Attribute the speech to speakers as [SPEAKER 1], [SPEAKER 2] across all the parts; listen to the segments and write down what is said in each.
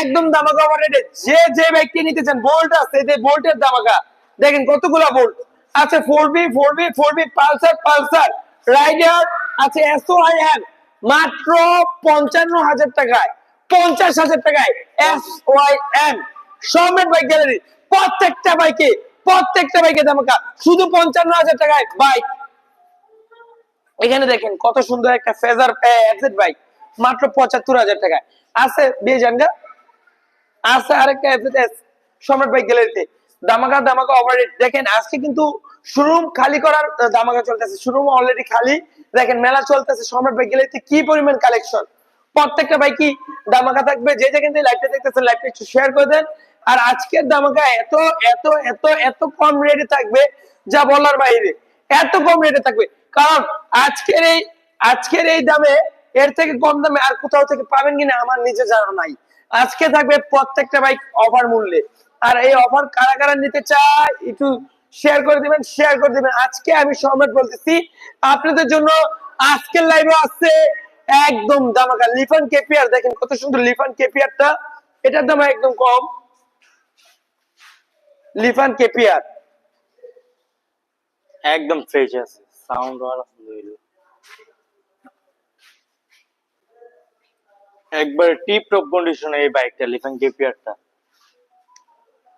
[SPEAKER 1] একদম দামাকা অফার রেটে যে যে ব্যক্তি নিতে চান বোল্ট আছে যে বোল্টের দামাকা। দেখেন কতগুলা বোল্ট আছে four B four B four B Pulsar Pulsar. Rider আছে এসও আই এম মাত্র পঞ্চান্ন হাজার টাকায়, পঞ্চাশ হাজার টাকায় এস ওয়াই এম সমেত বাইক গ্যালারি প্রত্যেকটা বাইকে প্রত্যেকটা বাইকে দামাকা। শুধু পঞ্চান্ন হাজার টাকায় বাইক এখানে দেখেন কত সুন্দর একটা ফেজার বাইক মাত্র পঁচাত্তর হাজার টাকায়। আছে, বিয়ে জানগা? আছে আরেকটা এফজেড এস সম্রাট বাইক গ্যালারিতে দামাকা দামাকা ওভাররেট দেখেন, আজকে কিন্তু শোরুম খালি করার দামাকা চলতেছে। শোরুম অলরেডি খালি। দেখেন, মেলা চলতেছে। সম্রাট বাইক গ্যালারিতে কি পরিমাণ কালেকশন প্রত্যেকটা বাইকই দামাকা থাকবে? যে যেখান থেকে লাইভটা দেখতেছেন লাইভটা একটু শেয়ার করে দেন। আর আজকের দামাকা এত এত এত এত কম রেটে থাকবে, যা বলার বাইরে। এত কম রেটে থাকবে। কারণ আজকের এই আজকের এই দামে এর থেকে কম দামে আর কোথাও থেকে পাবেন কিনা আমার নিজে জানা নাই। আজকে থাকবে প্রত্যেকটা বাইক অফার মূল্যে। আর এই অফার কারা কারা নিতে চায়, একটু শেয়ার করে দিবেন শেয়ার করে দিবেন। আজকে আমি সম্রাট বলতেছি, আপনাদের জন্য আজকের লাইভে আসছে একদম দামাকা লিফান কেপিয়ার দেখেন কত সুন্দর লিফান কেপিয়ারটা এটার দাম একদম কম। লিফান কেপিয়ার
[SPEAKER 2] একদম ফ্রেশ আছে। সাউন্ড আলহামদুলিল্লাহ একবার টিপ টপ কন্ডিশনে এই বাইকটা লিফান কেপিয়ারটা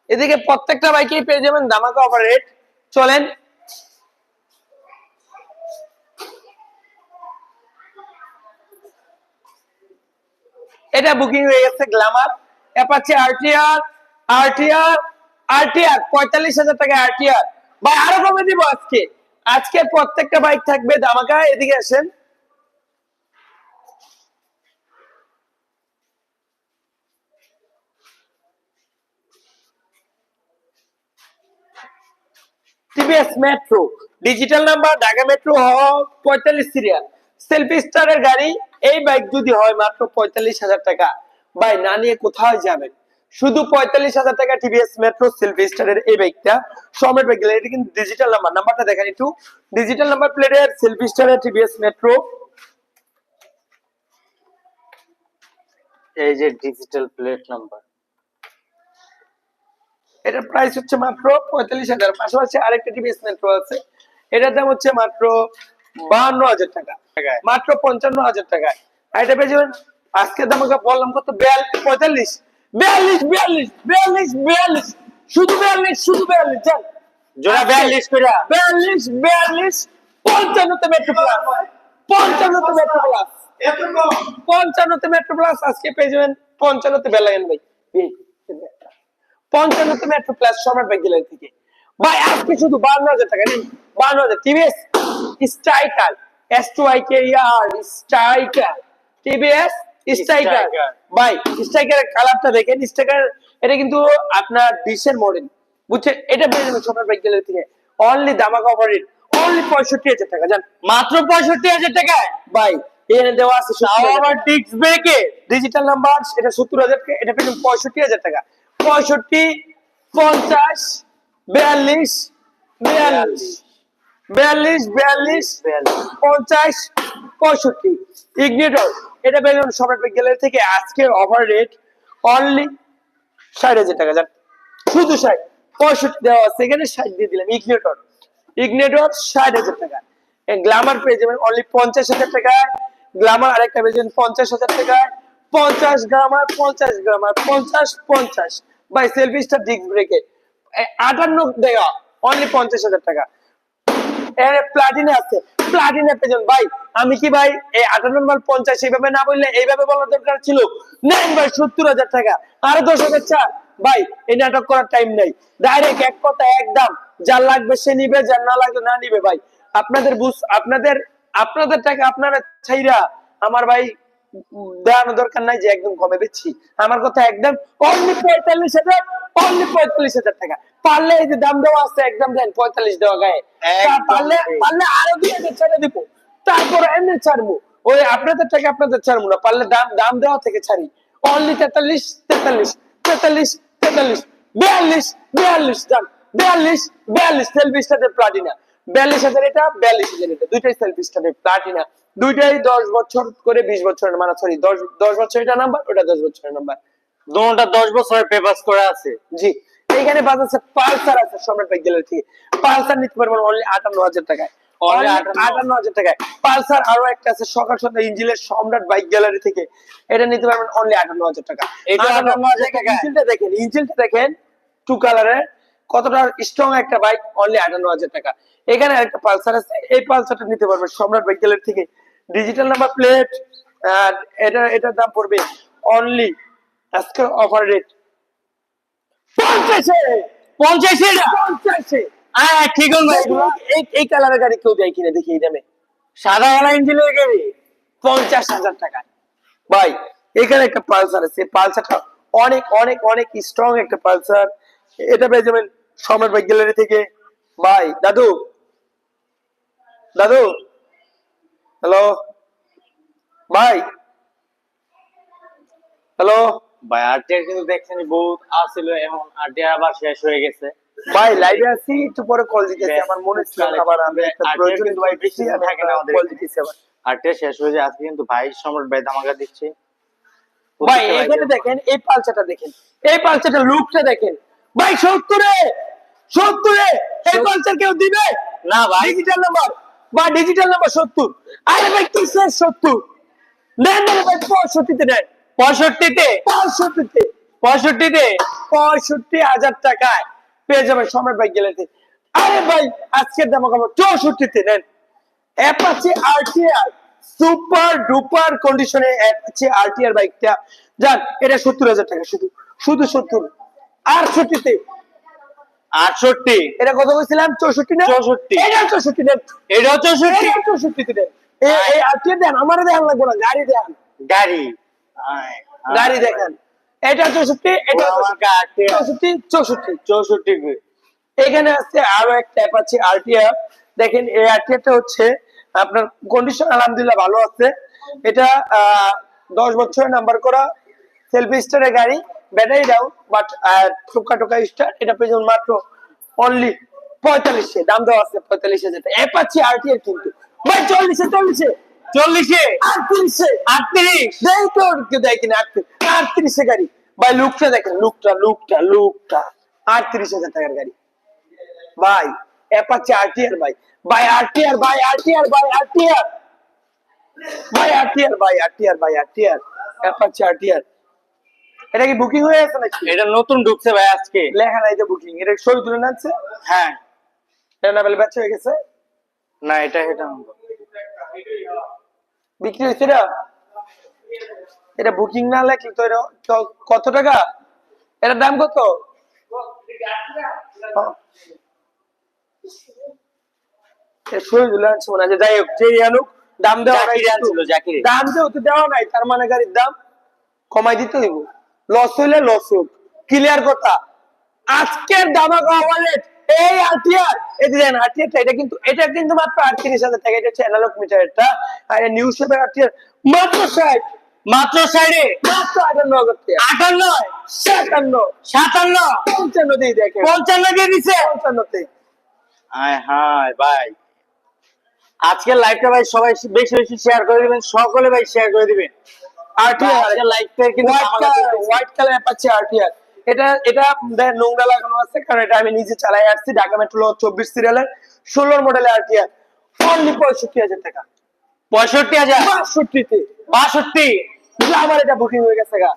[SPEAKER 1] এদিকে প্রত্যেকটা বাইকেই পেয়ে যাবেন দামাকা চলেন। এটা বুকিং হয়ে গেছে Glamour Apache RTR RTR RTR পঁয়তাল্লিশ হাজার টাকা আরটিআর ভাই, আরও কমে দিব আজকে। আজকে প্রত্যেকটা বাইক থাকবে দামাকা এদিকে আসেন। TVS Metro digital number Dhaka Metro পঁয়তাল্লিশ সিরিয়াল সেলফি স্টারের গাড়ি, এই বাইক যদি হয় মাত্র পঁয়তাল্লিশ হাজার টাকা। ভাই, না নিয়ে কোথায় যাবেন? শুধু পঁয়তাল্লিশ হাজার টাকা টিভিএস মেট্রো সেলফি স্টারের এই বাইকটা সমেত বাইক এটা কিন্তু ডিজিটাল নাম্বার নাম্বারটা দেখেন একটু। ডিজিটাল নাম্বার প্লেটের সেলফি স্টারের টিভিএস মেট্রো
[SPEAKER 2] এই যে ডিজিটাল প্লেট নাম্বার
[SPEAKER 1] এটার প্রাইস হচ্ছে মাত্র পঁয়তাল্লিশ হাজার। পাশাপাশি আরেকটা মেট্রো আছে এটার দাম হচ্ছে মাত্র বাহান্ন হাজার টাকা। মাত্র পঞ্চান্ন হাজার টাকায়। আর এটা পেয়ে যাবেন আজকে দাম বললাম কত? বিয়াল্লিশ পঁয়তাল্লিশ। বিয়াল্লিশ বিয়াল্লিশ বিয়াল্লিশ বিয়াল্লিশ। শুধু বিয়াল্লিশ শুধু বিয়াল্লিশ জান
[SPEAKER 2] জোড়া 42 করে।
[SPEAKER 1] বিয়াল্লিশ বিয়াল্লিশ পঞ্চান্নতে মেট্রো প্লাস পঞ্চান্নতে মেট্রো প্লাস পঞ্চান্নতে মেট্রো প্লাস আজকে পেয়ে যাবেন পঞ্চান্নতে বেলায়েন ভাই পঞ্চান্নতে metro plus Samrat bank gallery থেকে। ভাই আজকে শুধু বান্ন হাজার টাকা বান্ন হাজার। TVS striker S two I K R striker TVS striker ভাই স্ট্রাইকারের কালারটা দেখেন। স্ট্রাইকার এটা কিন্তু আপনার ডিশের মডেল বুঝছেন? এটা পেয়ে যাবেন সম্রাট ব্যাংক গ্যালারি থেকে। অনলি দামাকা অফার রেট অনলি পঁয়ষট্টি হাজার টাকা জান
[SPEAKER 2] মাত্র পঁয়ষট্টি হাজার টাকায়
[SPEAKER 1] ভাই এখানে দেওয়া আছে ডিজিটাল নাম্বার এটা সত্তর হাজার টাকা এটা পেলেন পঁয়ষট্টি হাজার টাকা। পঁয়ষট্টি, পঞ্চাশ, বিয়াল্লিশ বিয়াল্লিশ। বিয়াল্লিশ বিয়াল্লিশ, পঞ্চাশ, পঁয়ষট্টি। ইগনিটর, এটা পেলেন সম্রাট গ্যালারি থেকে। আজকের অফার রেট অনলি ষাট হাজার টাকা। যান শুধু ষাট, পঁয়ষট্টি দেওয়া আছে। এখানে ষাট দিয়ে দিলাম। ইগনিটর ইগনিটর ষাট হাজার টাকা। গ্লামার পেয়ে যাবেন অনলি পঞ্চাশ হাজার টাকা। গ্লামার আরেকটা পেয়ে যাবেন পঞ্চাশ হাজার টাকা। পঞ্চাশ গ্রামার পঞ্চাশ গ্রামার পঞ্চাশ পঞ্চাশ। বাই সেলফি স্টার ব্রেকে আটান্ন দেওয়া অনলি পঞ্চাশ হাজার টাকা। প্লাটিনে আছে। প্লাটিনে পেজন, ভাই, আমি কি ভাই এই আটান্ন মাল পঞ্চাশ এইভাবে না বললে এইভাবে দরকার ছিল? নেন ভাই, সত্তর হাজার টাকা। আরও দশ হাজার চার। ভাই এই নাটক করার টাইম নাই। ডাইরেক্ট এক কথা একদম যার লাগবে সে নিবে যার না লাগবে না নিবে, ভাই। আপনাদের বুঝ, আপনাদের আপনাদের টাকা আপনারা ছাইরা, আমার ভাই দেওয়ানো দরকার নাই যে একদম কমে দিচ্ছি আমার কথা একদম অনলি পঁয়তাল্লিশ হাজার অনলি পঁয়তাল্লিশ হাজার টাকা। পারলে এই যে দাম দেওয়া আছে একদম দেন পঁয়তাল্লিশ দেওয়া গায়ে। পারলে পারলে আরও দুই হাজার ছেড়ে দিব। তারপর এমনি ছাড়বো। ওই আপনাদের টাকা আপনাদের ছাড়বো না। পারলে দাম দাম দেওয়া থেকে ছাড়ি। অনলি তেতাল্লিশ তেতাল্লিশ তেতাল্লিশ তেতাল্লিশ বিয়াল্লিশ বিয়াল্লিশ দাম। বিয়াল্লিশ বিয়াল্লিশ সেলফিস্টাদের প্লাটিনা বিয়াল্লিশ হাজার এটা বিয়াল্লিশ হাজার এটা। দুইটাই প্লাটিনা দুইটাই দশ বছর করে বিশ বছরের মানে সরি দশ দশ বছর এটা নাম্বার ওটা দশ বছরের নাম্বার
[SPEAKER 2] দুটা দশ বছরের পেপার্স করে আছে।
[SPEAKER 1] জি। এইখানে বাস আছে পালসার আছে সম্রাট বাইক গ্যালারি থেকে পালসার নিতে পারবেন অনলি আটান্ন হাজার টাকায়।
[SPEAKER 2] Only
[SPEAKER 1] Only
[SPEAKER 2] 58
[SPEAKER 1] আটান্ন হাজার টাকায়। পালসার আরও একটা আছে সকাল সন্ধ্যা ইঞ্জিনের সম্রাট বাইক গ্যালারি থেকে। এটা নিতে পারবেন অনলি আটান্ন হাজার টাকা।
[SPEAKER 2] এটা 58,000
[SPEAKER 1] দেখেন,
[SPEAKER 2] টাকায়?
[SPEAKER 1] ইঞ্জিনটা দেখেন ইঞ্জিনটা দেখেন টু কালারের কতটা স্ট্রং একটা বাইক অনলি আটান্ন হাজার টাকা। এখানে একটা পালসার আছে। এই পালসারটা নিতে পারবে সম্রাট বাইক গ্যালারি থেকে। ডিজিটাল নাম্বার প্লেট আর এটা এটার দাম পড়বে অনলি আজকে অফার রেট পঞ্চাশে।
[SPEAKER 2] পঞ্চাশে?
[SPEAKER 1] পঞ্চাশে।
[SPEAKER 2] হ্যাঁ ঠিক এগুলো।
[SPEAKER 1] এই এই কালারের গাড়ি কেউ দেয় কিনা দেখি এই দামে।
[SPEAKER 2] সাদা ওয়ালা ইঞ্জিনের গাড়ি?
[SPEAKER 1] পঞ্চাশ হাজার টাকায় ভাই এখানে একটা পালসার আছে। পালসারটা অনেক অনেক অনেক স্ট্রং একটা পালসার এটা পেয়ে যাবেন সম্রাট বাইক গ্যালারি থেকে। ভাই দাদু। দাদু। হ্যালো ভাই। হ্যালো
[SPEAKER 2] ভাই আরটিআর কিন্তু দেখছেন বহুত আসছিল এখন আরটিআর আবার শেষ হয়ে গেছে।
[SPEAKER 1] ভাই লাইভে আছি একটু পরে কল দিতেছি। আমার মনে ছিল আবার আমি একটা প্রয়োজন
[SPEAKER 2] ভাই বেশি থাকে না আমাদের
[SPEAKER 1] কল দিতেছি আবার।
[SPEAKER 2] আরটিআর শেষ হয়ে যায় আজকে কিন্তু ভাই সম্রাট ভাই ধামাকা দিচ্ছে।
[SPEAKER 1] ভাই এখানে দেখেন এই পালচাটা দেখেন। এই পালসাটা লুকটা দেখেন। ভাই সত্তরে সত্তরে এই পালসার কেউ দিবে?
[SPEAKER 2] না ভাই।
[SPEAKER 1] ডিজিটাল নাম্বার বা ডিজিটাল নাম্বার সত্তর। আরে ভাই কিসের সত্তর? নেন না ভাই পঁয়ষট্টিতে নেন।
[SPEAKER 2] পঁয়ষট্টিতে?
[SPEAKER 1] পঁয়ষট্টিতে।
[SPEAKER 2] পঁয়ষট্টিতে?
[SPEAKER 1] পঁয়ষট্টি হাজার টাকায় পেয়ে যাবেন সম্রাট ভাই গেলে আরে ভাই আজকের দাম কম চৌষট্টিতে নেন। অ্যাপাচি আরটিআর সুপার ডুপার কন্ডিশনে অ্যাপাচি আরটিআর বাইকটা যান এটা সত্তর হাজার টাকা শুধু। শুধু সত্তর। আটষট্টিতে।
[SPEAKER 2] আটষট্টি।
[SPEAKER 1] এটা কত বলছিলাম? চৌষট্টি না?
[SPEAKER 2] 64
[SPEAKER 1] এটা চৌষট্টি
[SPEAKER 2] চৌষট্টি।
[SPEAKER 1] চৌষট্টিতে এই- দেন? আমার দেন লাগবো না। গাড়ি দেন।
[SPEAKER 2] গাড়ি। আয়, আয়।
[SPEAKER 1] গাড়ি দেখেন। এটা চৌষট্টি এটা চৌষট্টি। চৌষট্টি
[SPEAKER 2] চৌষট্টি।
[SPEAKER 1] এখানে আছে আরও একটা অ্যাপ আছে আরটিআর দেখেন এই আরটিআরটা হচ্ছে আপনার কন্ডিশন আলহামদুলিল্লাহ ভালো আছে। এটা আহ, দশ বছরের নাম্বার করা সেলফি স্টারের গাড়ি। ব্যাটারি ডাউন বাট টোকা টোকা স্টার এটা পেয়ে মাত্র অনলি পঁয়তাল্লিশে। দাম দেওয়া আছে পঁয়তাল্লিশ হাজার টাকা অ্যাপ আছে আরটিআর কিন্তু। ভাই চল্লিশে চল্লিশে।
[SPEAKER 2] চল্লিশে?
[SPEAKER 1] আটত্রিশে।
[SPEAKER 2] আটত্রিশ?
[SPEAKER 1] তো কেউ দেয় কিনা আটত্রিশ। আটত্রিশে গাড়ি। ভাই লুকটা দেখেন লুকটা লুকটা লুকটা। আটত্রিশ হাজার টাকার গাড়ি। ভাই অ্যাপাচি আরটিআর ভাই। ভাই আরটিআর ভাই আরটিআর ভাই আরটিআর ভাই আরটিআর ভাই আরটিআর ভাই আরটিআর অ্যাপাচি আরটিআর এটা কি বুকিং হয়ে গেছে নাকি?
[SPEAKER 2] এটা নতুন ঢুকছে ভাই আজকে।
[SPEAKER 1] লেখা নাই তো বুকিং এটা ছবি তুলে নাচ্ছে
[SPEAKER 2] হ্যাঁ।
[SPEAKER 1] এটা না বলে বেচা হয়ে গেছে?
[SPEAKER 2] না এটা এটা
[SPEAKER 1] বিক্রি হয়েছে এটা? এটা বুকিং না লেখলে তো এটা কত টাকা? এটার দাম কত? আনছে মনে আছে যাই হোক যে আনুক দাম দেওয়া। দাম দেও তো দেওয়া নাই তার মানে গাড়ির দাম কমাই দিতে হইব। লস হইলে লস হোক। ক্লিয়ার কথা? আজকের দামাকা ওয়ালেট এই আরটিআর এই যে দেখেন আরটিআরটা এটা কিন্তু এটা কিন্তু মাত্র আটত্রিশ হাজার টাকা। এটা হচ্ছে অ্যানালগ মিটারটা আর নিউজ পেপার আরটিআর মাত্র ষাট।
[SPEAKER 2] মাত্র সাইডে
[SPEAKER 1] মাত্র আটান্ন
[SPEAKER 2] আটান্ন?
[SPEAKER 1] সাতান্ন।
[SPEAKER 2] সাতান্ন?
[SPEAKER 1] পঞ্চান্ন দিয়ে দেখে
[SPEAKER 2] পঞ্চান্ন দিয়ে দিছে?
[SPEAKER 1] পঞ্চান্নতে
[SPEAKER 2] হায় হায় ভাই। আজকের লাইভটা ভাই সবাই বেশি বেশি শেয়ার করে দিবেন সকলে ভাই শেয়ার করে দিবেন।
[SPEAKER 1] আরটিআর
[SPEAKER 2] আজকের কিন্তু
[SPEAKER 1] হোয়াইট কালার
[SPEAKER 2] দেখতেছি।
[SPEAKER 1] হোয়াইট কালার পাচ্ছে আরটিআর এটা এটা নোংরা লাগানো আছে কারণ এটা আমি নিজে চালাই আসছি ঢাকা মেট্রো চব্বিশ সিরিয়ালের ষোলোর মডেলের আরটিআর অনলি পঁয়ষট্টি হাজার টাকা।
[SPEAKER 2] পঁয়ষট্টি হাজার?
[SPEAKER 1] বাষট্টিতে।
[SPEAKER 2] বাষট্টি?
[SPEAKER 1] আমার এটা বুকিং হয়ে গেছে গা।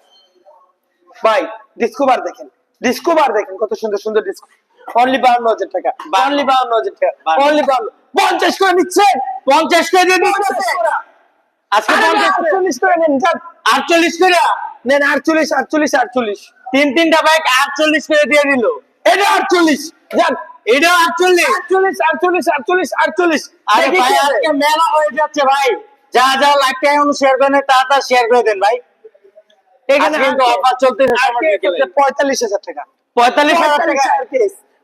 [SPEAKER 1] ভাই ডিসকোভার দেখেন। ডিসকোভার দেখেন কত সুন্দর সুন্দর ডিসকো অনলি বাউন্ন হাজার টাকা। অনলি বাউন্ন হাজার টাকা। অনলি বাউন্ন পঞ্চাশ করে নিচ্ছেন?
[SPEAKER 2] পঞ্চাশ করে দিয়ে। আজকে
[SPEAKER 1] আটচল্লিশ করে নেন
[SPEAKER 2] আটচল্লিশ করে?
[SPEAKER 1] নেন আটচল্লিশ আটচল্লিশ আটচল্লিশ।
[SPEAKER 2] তিন তিনটা বাইক আটচল্লিশ করে দিয়ে দিল।
[SPEAKER 1] এটা আটচল্লিশ। যান।
[SPEAKER 2] এটা আটচল্লিশ।
[SPEAKER 1] আটচল্লিশ আটচল্লিশ আটচল্লিশ আটচল্লিশ।
[SPEAKER 2] আরে ভাই আজকে মেলা হয়ে যাচ্ছে ভাই। যা যা লাইভটা এখন শেয়ার করেন তাড়াতাড়ি শেয়ার করে দেন ভাই।
[SPEAKER 1] এখানে
[SPEAKER 2] কিন্তু
[SPEAKER 1] পঁয়তাল্লিশ হাজার টাকা।
[SPEAKER 2] পঁয়তাল্লিশ হাজার টাকা?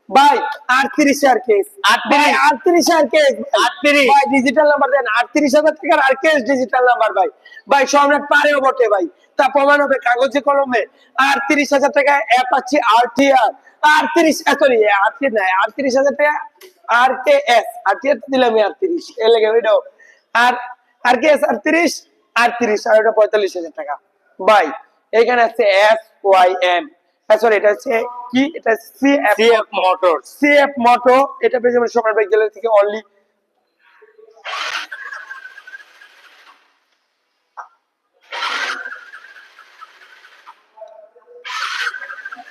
[SPEAKER 1] ভাই আটত্রিশ হাজার কেস। ভাই, আটত্রিশ হাজার কেস
[SPEAKER 2] আটত্রিশ।
[SPEAKER 1] ভাই ডিজিটাল নাম্বার দেন আটত্রিশ হাজার টাকার আর কেস ডিজিটাল নাম্বার ভাই। ভাই সম্রাট পারেও বটে ভাই। তা প্রমাণ হবে কাগজে কলমে। আটত্রিশ হাজার টাকায় অ্যাপ আছে আরটিআর আটত্রিশ সরি আটত্রিশ নাই আটত্রিশ হাজার টাকা আর কে এস দিলাম আটত্রিশ। এ লেগে ওইটাও আর আর কে এস আটত্রিশ আটত্রিশ আর ওটা পঁয়তাল্লিশ হাজার টাকা। ভাই এখানে আছে এস ওয়াই এম সরি এটা হচ্ছে কি? এটা C
[SPEAKER 2] CF motors
[SPEAKER 1] C F এটা পেয়ে যাবেন সম্রাট বাইক গ্যালারি থেকে অনলি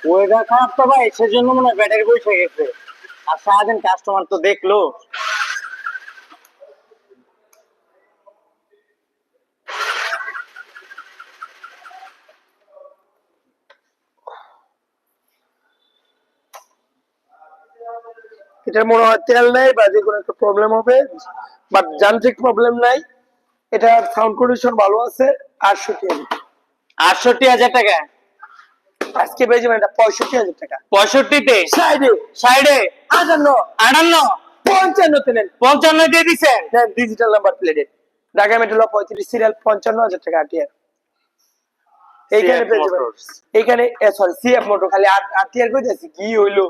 [SPEAKER 2] ওয়েদার খারাপ তো ভাই সেজন্য মনে হয় ব্যাটারি বসে গেছে। আর সারাদিন কাস্টমার তো দেখল।
[SPEAKER 1] এটার মনে হয় তেল নেই বা যে কোনো একটা প্রবলেম হবে বাট যান্ত্রিক প্রবলেম নাই। এটা সাউন্ড কন্ডিশন ভালো আছে আটষট্টি হাজার
[SPEAKER 2] আটষট্টি হাজার টাকা?
[SPEAKER 1] আজকে পেয়ে যাবেন এটা পঁয়ষট্টি হাজার টাকা।
[SPEAKER 2] পঁয়ষট্টিতে?
[SPEAKER 1] সাইডে।
[SPEAKER 2] সাইডে?
[SPEAKER 1] আটান্ন।
[SPEAKER 2] আটান্ন?
[SPEAKER 1] পঞ্চান্নতে নেন।
[SPEAKER 2] পঞ্চান্ন দিয়ে দিচ্ছেন
[SPEAKER 1] ডিজিটাল নাম্বার প্লেটের ঢাকা মেট্রো পঁয়ত্রিশ সিরিয়াল পঞ্চান্ন হাজার টাকা আটিয়ার এইখানে। এইখানে সরি সিএফ মোটর খালি আটিয়ার কই যাচ্ছি কি হইল?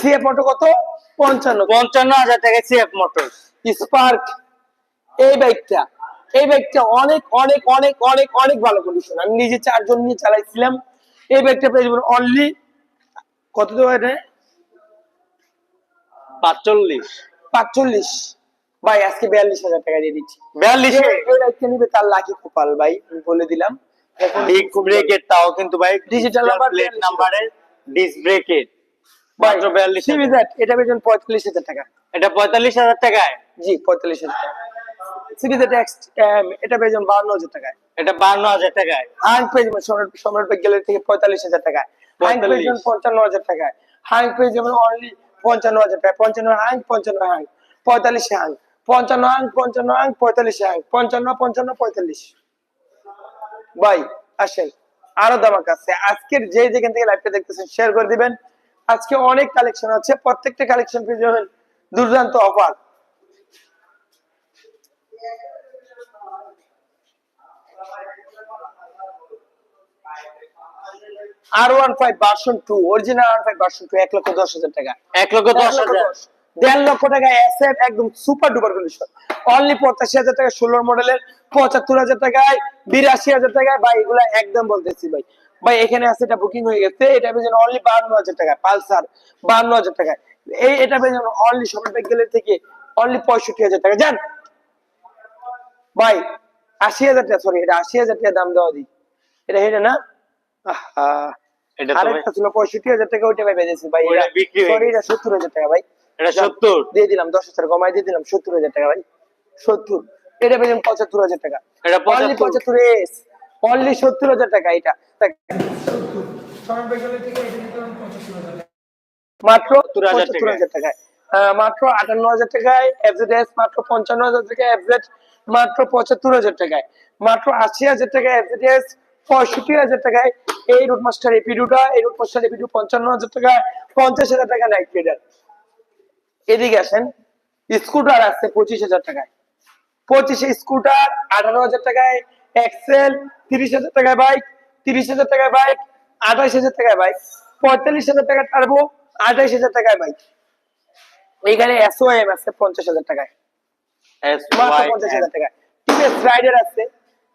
[SPEAKER 1] সিএফ মোটর কত? পঞ্চান্ন।
[SPEAKER 2] পঞ্চান্ন হাজার টাকা সিএফ মোটরস
[SPEAKER 1] স্পার্ক এই বাইকটা এই বাইকটা অনেক অনেক অনেক অনেক অনেক ভালো কন্ডিশন আমি নিজে চারজন নিয়ে চালাইছিলাম। এই বাইকটা পেয়ে যাবেন অনলি কত দেবো এটা?
[SPEAKER 2] পাঁচচল্লিশ।
[SPEAKER 1] পাঁচচল্লিশ। ভাই আজকে বিয়াল্লিশ হাজার টাকা দিয়ে দিচ্ছি।
[SPEAKER 2] বিয়াল্লিশ
[SPEAKER 1] এই বাইকটা নিবে তার লাকি কপাল ভাই আমি বলে দিলাম।
[SPEAKER 2] ডিস্ক ব্রেকের তাও কিন্তু ভাই প্লেট নাম্বারের ডিস্ক ব্রেকের মাত্র বিয়াল্লিশ
[SPEAKER 1] এটা পেয়ে পঁয়তাল্লিশ হাজার টাকা।
[SPEAKER 2] এটা পঁয়তাল্লিশ হাজার টাকায়?
[SPEAKER 1] জি পঁয়তাল্লিশ হাজার টাকা। সিবিজেড এক্স এটা পেয়ে বান্ন হাজার টাকায়।
[SPEAKER 2] এটা বান্ন হাজার টাকায়?
[SPEAKER 1] হাং পেয়ে সম্রাট সম্রাট গ্যালারি থেকে পঁয়তাল্লিশ হাজার টাকায়। হাং পেয়ে
[SPEAKER 2] 45
[SPEAKER 1] যাবেন পঞ্চান্ন হাজার টাকায়। হাং পেয়ে যাবেন অনলি পঞ্চান্ন হাজার টাকা পঞ্চান্ন পঞ্চান্ন পঁয়তাল্লিশ পঞ্চান্ন পঞ্চান্ন পঁয়তাল্লিশ পঞ্চান্ন পঞ্চান্ন পঁয়তাল্লিশ। ভাই আসেন। আরও দামাক আছে। আজকের যে যেখান থেকে লাইভটা দেখতেছেন শেয়ার করে দিবেন। আজকে অনেক কালেকশন আছে প্রত্যেকটা কালেকশন পেয়ে যাবেন দুর্দান্ত offer R one five version two original R five version two এক লক্ষ দশ হাজার টাকা।
[SPEAKER 2] এক লক্ষ দশ হাজার।
[SPEAKER 1] দেড় লক্ষ টাকা এসএফ একদম সুপার ডুপার কন্ডিশন অনলি পঁচাশি হাজার টাকা ষোলোর মডেলের পঁচাত্তর হাজার টাকায় বিরাশি হাজার টাকায় ভাই এগুলা একদম বলতেছি ভাই। ভাই এখানে আছে এটা বুকিং হয়ে গেছে এটা পেয়ে অনলি বাহান্ন হাজার টাকা পালসার বাহান্ন হাজার টাকায়। এই এটা পেয়ে অনলি সবার গেলে থেকে অনলি পঁয়ষট্টি হাজার টাকা। জান? ভাই আশি হাজার টাকা সরি এটা আশি হাজার টাকা দাম দেওয়া দিই এটা এটা না আরেকটা ছিল পঁয়ষট্টি হাজার টাকা ওইটা ভাই বেঁধেছি ভাই।
[SPEAKER 2] ওইটা বিক্রি
[SPEAKER 1] সরি এটা সত্তর হাজার টাকা ভাই।
[SPEAKER 2] এটা সত্তর।
[SPEAKER 1] দিয়ে দিলাম দশ হাজার কমাই দিয়ে দিলাম সত্তর হাজার টাকা ভাই। সত্তর। এটা পেলাম পঁচাত্তর হাজার টাকা।
[SPEAKER 2] এটা
[SPEAKER 1] অনলি
[SPEAKER 2] 75
[SPEAKER 1] পঁচাত্তর এস। অনলি সত্তর হাজার টাকা এটা। মাত্র
[SPEAKER 2] 70,000
[SPEAKER 1] হাজার টাকায়। মাত্র আটান্ন হাজার টাকায় এফজেড এস মাত্র পঞ্চান্ন হাজার টাকায় এফজেড মাত্র পঁচাত্তর হাজার টাকায়। মাত্র আশি হাজার টাকায় এফজেড এস পঁয়ষট্টি হাজার টাকায় এই রুট মাস্টার এপিডুটা এই রুট মাস্টার এপিডু পঞ্চান্ন হাজার টাকায় পঞ্চাশ হাজার টাকা নাইট রেডার এদিকে আসেন স্কুটার আছে পঁচিশ হাজার টাকায়। পঁচিশে স্কুটার আঠারো হাজার টাকায় এক্সেল তিরিশ হাজার টাকায় বাইক তিরিশ হাজার টাকায় বাইক আঠাইশ হাজার টাকায় বাইক পঁয়তাল্লিশ হাজার টাকা টার্বো আঠাইশ হাজার টাকায় বাইক। এইখানে এসওএম আছে পঞ্চাশ হাজার টাকায়। পঞ্চাশ হাজার টাকায়। টিভিএস রাইডার আছে।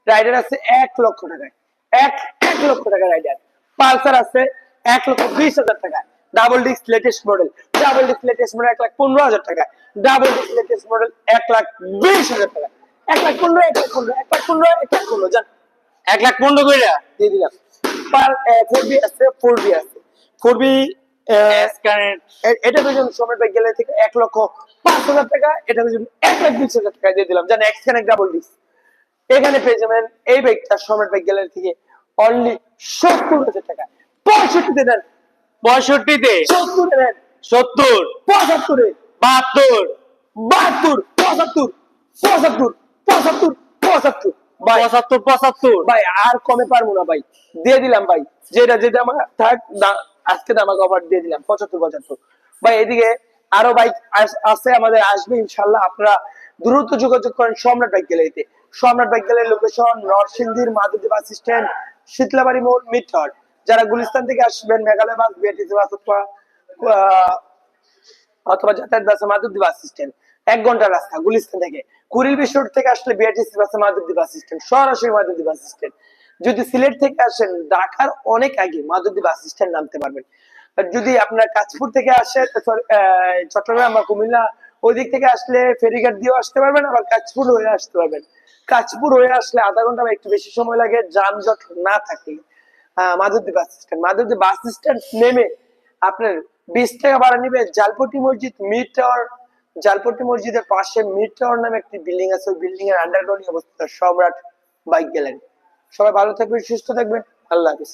[SPEAKER 1] রাইডার আছে এক লক্ষ টাকায়। এক এক লক্ষ টাকা রাইডার পালসার আছে এক লক্ষ বিশ হাজার টাকায়। Double disc latest model double disc latest model এক লাখ পনেরো হাজার টাকা ডাবল ডিস্ক লেটেস্ট মডেল এক লাখ বিশ হাজার টাকা এক লাখ পনেরো এক লাখ পনেরো এক লাখ পনেরো এক লাখ পনেরো জান।
[SPEAKER 2] এক লাখ পনেরো কইরা?
[SPEAKER 1] দিয়ে দিলাম। পার ফোর বি আছে ফোর বি আছে। ফোর বি এটা পেয়েছেন সময় গেলে থেকে এক লক্ষ পাঁচ হাজার টাকা এটা পেয়েছেন এক লাখ বিশ হাজার টাকা দিয়ে দিলাম। জান এক্সখানে ডাবল ডিস্ক এখানে পেয়ে যাবেন এই বাইকটা সময় ব্যাগ গ্যালারি থেকে অনলি সত্তর হাজার টাকা। পঁয়ষট্টিতে দেন।
[SPEAKER 2] পঁয়ষট্টিতে?
[SPEAKER 1] সত্তরে দেন।
[SPEAKER 2] সত্তর?
[SPEAKER 1] পঁচাত্তরে।
[SPEAKER 2] বাহাত্তর?
[SPEAKER 1] বাহাত্তর পঁচাত্তর পঁচাত্তর। পঁচাত্তর পঁচাত্তর।
[SPEAKER 2] পঁচাত্তর পঁচাত্তর।
[SPEAKER 1] ভাই আর কমে পারব না ভাই। দিয়ে দিলাম ভাই। যেটা যেটা আমার থাক আজকে অফার দিয়ে দিলাম। পঁচাত্তর পঁচাত্তর। ভাই এদিকে আরও বাইক আছে আমাদের আসবে ইনশাল্লাহ আপনারা দ্রুত যোগাযোগ করেন সম্রাট বাইক গ্যালারিতে। সম্রাট বাইক গ্যালারির লোকেশন নরসিংদীর মাধুদী বাস স্ট্যান্ড শীতলাবাড়ি মোড় মিটর যারা গুলিস্তান থেকে আসবেন মেঘালয় বাস বিআরটিসি বাস অথবা অথবা যাতায়াত বাসে মাধুরী বাস স্ট্যান্ড এক ঘণ্টার রাস্তা গুলিস্তান থেকে। কুড়িল বিশ্বর থেকে আসলে বিআরটিসি বাসে মাধুরী বাস স্ট্যান্ড সরাসরি মাধুরী বাস স্ট্যান্ড যদি সিলেট থেকে আসেন ঢাকার অনেক আগে মাধবদী বাস স্ট্যান্ড নামতে পারবেন। যদি আপনার কাঁচপুর থেকে আহ, চট্টগ্রাম বা কুমিল্লা ওই দিক থেকে আসলে ফেরিঘাট দিয়েও আসতে পারবেন আবার কাঁচপুর হয়ে আসতে পারবেন। কাঁচপুর হয়ে আসলে আধা ঘণ্টা একটু বেশি সময় লাগে যানজট না থাকে Madhabdi bus stand Madhabdi bus stand নেমে আপনার বিশ টাকা ভাড়া নিবে জালপট্টি মসজিদ মিড টাওয়ার জালপট্টি মসজিদের পাশে মিড টাওয়ার নামে একটি বিল্ডিং আছে। ওই বিল্ডিং এর আন্ডারগ্রাউন্ডে অবস্থিত। সম্রাট বাইক গ্যালারি সবাই ভালো থাকবেন, সুস্থ থাকবেন। আল্লাহ হাফিজ।